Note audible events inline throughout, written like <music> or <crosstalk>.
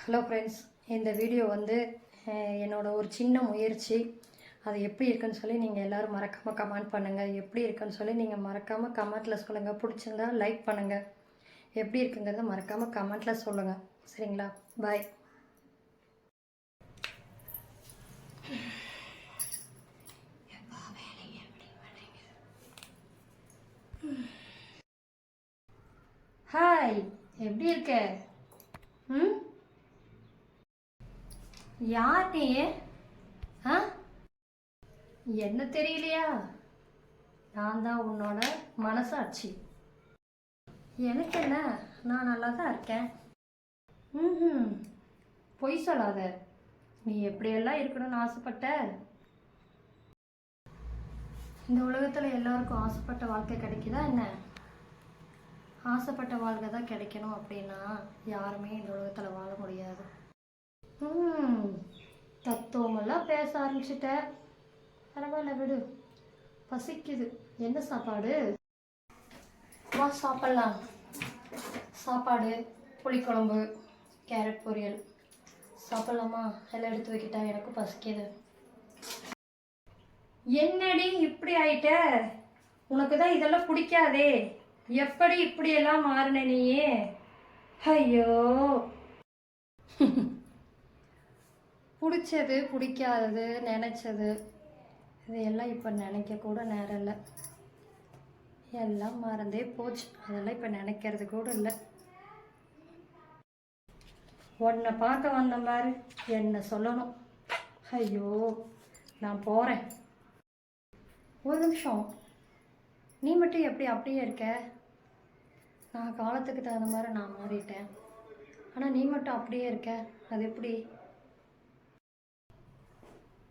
Hello friends இந்த video வந்து என்னோடய ஒரு சின்ன முயற்சி. அது எப்படி இருக்குன்னு சொல்லி நீங்கள் எல்லோரும் மறக்காமல் கமெண்ட் பண்ணுங்கள் எப்படி இருக்குன்னு சொல்லி நீங்கள் மறக்காமல் கமெண்ட்டில் சொல்லுங்கள் பிடிச்சிருந்தா லைக் பண்ணுங்கள் எப்படி இருக்குங்கிறத மறக்காமல் கமெண்ட்டில் சொல்லுங்கள் சரிங்களா? பாய் ஹாய் எப்படி இருக்க? ம்? யார் நீ ஆ? என்ன தெரியலையா? நான் தான் உன்னோட மனசாட்சி. எனக்கு என்ன? நான் நல்லா தான் இருக்கேன். ம் பொய் சொல்லாத. நீ எப்படியெல்லாம் இருக்கணும்னு ஆசைப்பட்ட? இந்த உலகத்தில் எல்லாருக்கும் ஆசைப்பட்ட வாழ்க்கை கிடைக்குதா என்ன? ஆசைப்பட்ட வாழ்க்கை தான் கிடைக்கணும் அப்படின்னா யாருமே இந்த உலகத்தில் வாழ முடியாது. ம் தத்துவமெல்லாம் பேச ஆரம்பிச்சிட்ட. பரவாயில்ல விடு. பசிக்குது. என்ன சாப்பாடு? வா சாப்பிட்லாம். சாப்பாடு புளிக்குழம்பு கேரட் பொரியல். சாப்பிட்லாமா? எல்லாம் எடுத்து வைக்கிட்டா? எனக்கும் பசிக்குது. என்னடி இப்படி ஆயிட்ட? உனக்கு தான் இதெல்லாம் பிடிக்காதே. எப்படி இப்படியெல்லாம் மாறின நீயே? ஐயோ. <laughs> பிடிச்சது பிடிக்காதது நினச்சது இதையெல்லாம் இப்போ நினைக்க கூட நேரம் இல்லை. எல்லாம் மறந்தே போச்சு. அதெல்லாம் இப்போ நினைக்கிறது கூட இல்லை. உன்னை பார்க்க வந்த மாதிரி என்ன சொல்லணும். ஐயோ நான் போகிறேன் ஒரு நிமிஷம். நீ மட்டும் எப்படி அப்படியே இருக்க? நான் காலத்துக்கு தகுந்த மாதிரி நான் மாறிட்டேன். ஆனால் நீ மட்டும் அப்படியே இருக்க? அது எப்படி?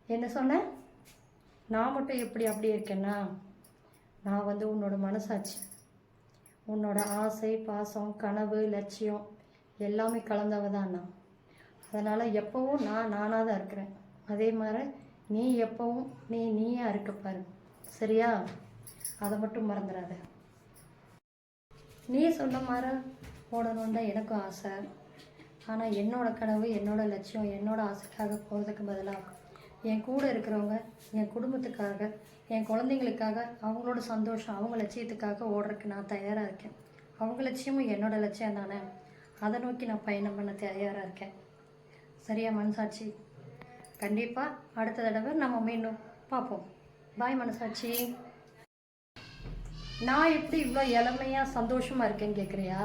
என்ன சொன்ன? நான் மட்டும் எப்படி அப்படி இருக்கேன்னா நான் வந்து உன்னோட மனசாட்சி உன்னோட ஆசை பாசம் கனவு லட்சியம் எல்லாமே கலந்தவ தான் நான். அதனால் எப்போவும் நான் நானாக தான் இருக்கிறேன். அதே மாதிரி நீ எப்போவும் நீ நீயாக இருக்க பாரு. சரியா? அதை மட்டும் மறந்துடாத. நீ சொன்ன மாதிரி ஓடணுன்னு தான் எனக்கும் ஆசை. ஆனால் என்னோட கனவு என்னோட லட்சியம் என்னோட ஆசைக்காக போகிறதுக்கு பதிலாக என் கூட இருக்கிறவங்க என் குடும்பத்துக்காக என் குழந்தைங்களுக்காக அவங்களோட சந்தோஷம் அவங்க லட்சியத்துக்காக ஓடுறதுக்கு நான் தயாராக இருக்கேன். அவங்க லட்சியமும் என்னோட லட்சியம் தானே? அதை நோக்கி நான் பயணம் பண்ண தயாராக இருக்கேன். சரியா மனசாட்சி? கண்டிப்பாக அடுத்த தடவை நம்ம மீண்டும் பார்ப்போம். பாய் மனசாட்சி. நான் எப்படி இவ்வளோ இளமையாக சந்தோஷமாக இருக்கேன்னு கேட்குறியா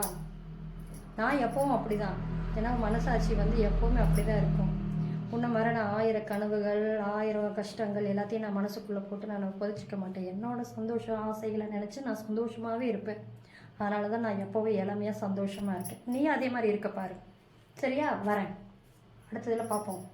நான் எப்பவும் அப்படி தான் ஏன்னா மனசாட்சி வந்து எப்போவுமே அப்படி தான் இருக்கும். உன்னை மாதிரி நான் ஆயிரம் கனவுகள் ஆயிரம் கஷ்டங்கள் எல்லாத்தையும் நான் மனசுக்குள்ளே போட்டு நான் புதைச்சிக்க மாட்டேன். என்னோட சந்தோஷம் ஆசைகளை நினச்சி நான் சந்தோஷமாகவே இருப்பேன். அதனால தான் நான் எப்போவும் இளமையாக சந்தோஷமாக இருக்கேன். நீ அதே மாதிரி இருக்க பாரு. சரியா? வரேன். அடுத்ததில் பார்ப்போம்.